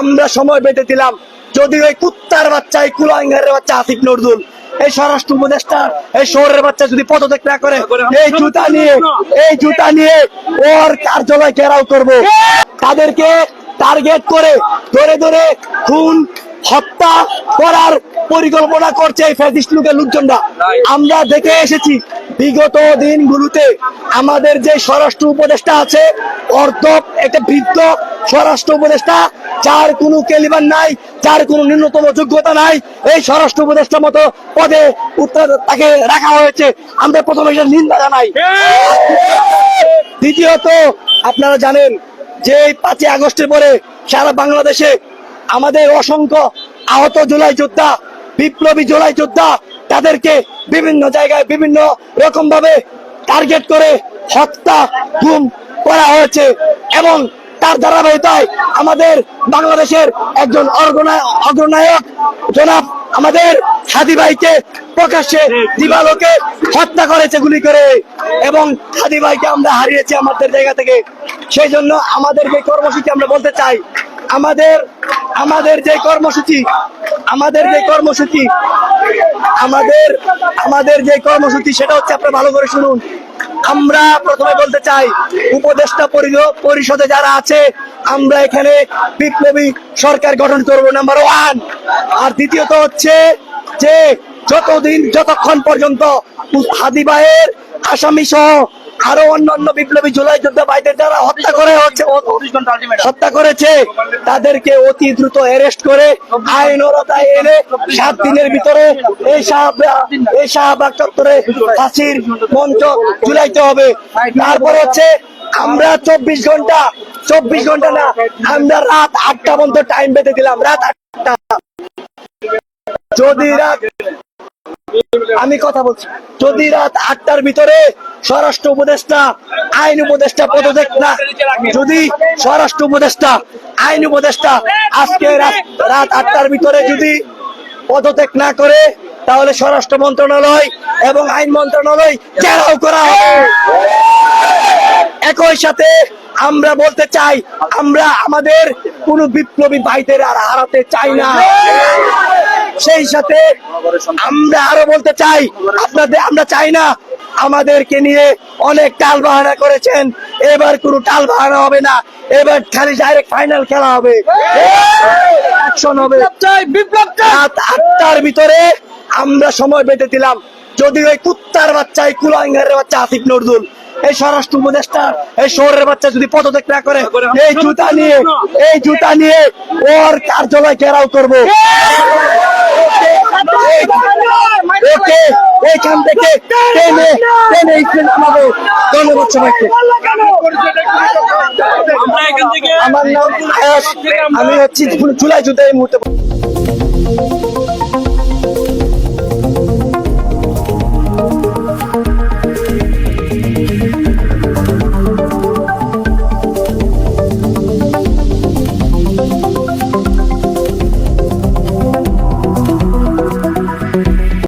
আমরা সময় বেঁধে দিলাম যদি ওই কুত্তার বাচ্চা, এই কুলাঙ্গারের বাচ্চা আসিফ নজরুল, এই স্বরাষ্ট্র উপদেষ্টা এই শহরের বাচ্চা যদি পদত্যাগ না করে, এই জুতা নিয়ে, এই জুতা নিয়ে ওর কার্যালয় ঘেরাও করব। তাদেরকে টার্গেট করে ধরে ধরে খুন, হত্যা করার পরিকল্পনা করছে এই ফ্যাসিস্ট লোকের লোকজনরা। আমরা দেখে এসেছি, বিগত দিনগুলোতে আমাদের যে স্বরাষ্ট্র উপদেষ্টা আছে অর্ধ একটা বৃদ্ধ স্বরাষ্ট্র উপদেষ্টা, যার কোনো কেলিবার নাই, যার কোনো ন্যূনতম যোগ্যতা নাই, এই স্বরাষ্ট্র উপদেষ্টা মতো পদে তাকে রাখা হয়েছে। আমরা প্রথমে এটা নিন্দা জানাই। দ্বিতীয়ত, আপনারা জানেন যে পাঁচই আগস্টের পরে সারা বাংলাদেশে আমাদের অসংখ্য আহত জুলাই যোদ্ধা বিপ্লবী জুলাই যোদ্ধা তাদেরকে বিভিন্ন জায়গায় বিভিন্ন রকম ভাবে টার্গেট করে হত্যা, গুম করা হয়েছে এবং তার ধারাবাহিকতায় আমাদের বাংলাদেশের একজন অগ্রনায়ক জনাব আমাদের হাদি ভাইকে প্রকাশ্যে দিবালোকে হত্যা করেছে গুলি করে এবং হাদি ভাইকে আমরা হারিয়েছি আমাদের জায়গা থেকে। সেই জন্য আমাদের যে কর্মসূচি আমরা বলতে চাই, আমাদের আমাদের যে কর্মসূচি আমাদের যে কর্মসূচি, আমাদের আমাদের যে কর্মসূচি, সেটা হচ্ছে আপনারা ভালো করে শুনুন। আমরা প্রথমে বলতে চাই, উপদেষ্টা পরি- পরিষদে যারা আছে, আমরা এখানে বিপ্লবী সরকার গঠন করব নাম্বার ওয়ান আর দ্বিতীয়ত হচ্ছে যে, যতদিন, যতক্ষণ পর্যন্ত হাদিবাহের আসামি সহ আরও অন্যান্য বিপ্লবী জুলাই যোদ্ধা হত্যা করে হচ্ছে হত্যা করেছে। তাদেরকে অতি দ্রুত অ্যারেস্ট করে আইন ওরতায় এনে সাত দিনের ভিতরে এই শাহবাগ এই শাহবাগ চত্বরে ফাঁসির মঞ্চ ঝুলাইতে হবে। তারপর হচ্ছে আমরা চব্বিশ ঘণ্টা চব্বিশ ঘণ্টা না আমরা রাত আটটা পর্যন্ত টাইম বেঁধে দিলাম রাত আটটা। যদি রাত আমি কথা বলছি। যদি রাত আটটার ভিতরে স্বরাষ্ট্র উপদেষ্টা, আইন উপদেষ্টা পদত্যাগ না, যদি স্বরাষ্ট্র উপদেষ্টা, আইন উপদেষ্টা আজকে রাত আটটার ভিতরে যদি পদত্যাগ না করে, তাহলে স্বরাষ্ট্র মন্ত্রণালয় এবং আইন মন্ত্রণালয় ঘেরাও করা হবে। একই সাথে আমরা বলতে চাই, আমরা আমাদের কোন বিপ্লবী ভাইদের আর হারাতে চাই না। সেই সাথে আমরা আরও বলতে চাই আপনাদের আমরা চাই না আমাদেরকে নিয়ে অনেক টাল বাহানা করেছেন এবার কোনো টাল বাহানা হবে না এবার খালি ডাইরেক্ট ফাইনাল খেলা হবে। অ্যাকশন হবে। রাত আটটার ভিতরে আমরা সময় বেঁধে দিলাম। যদি ওই কুত্তার বাচ্চা এই কুলাঙ্গারের বাচ্চা আসিফ নজরুল এই স্বরাষ্ট্র উপদেষ্টা এই শহরের বাচ্চা যদি পদত্যাগ না করে এই জুতা নিয়ে এই জুতা নিয়ে ওর কার্যালয় ঘেরাও করব। ওকে এইখান থেকে টেনে টেনে ইসলাম নামাবো। ধন্যবাদ সবাইকে। আমার নাম আমি হচ্ছি জুলাই জুলাই এই মুহূর্তে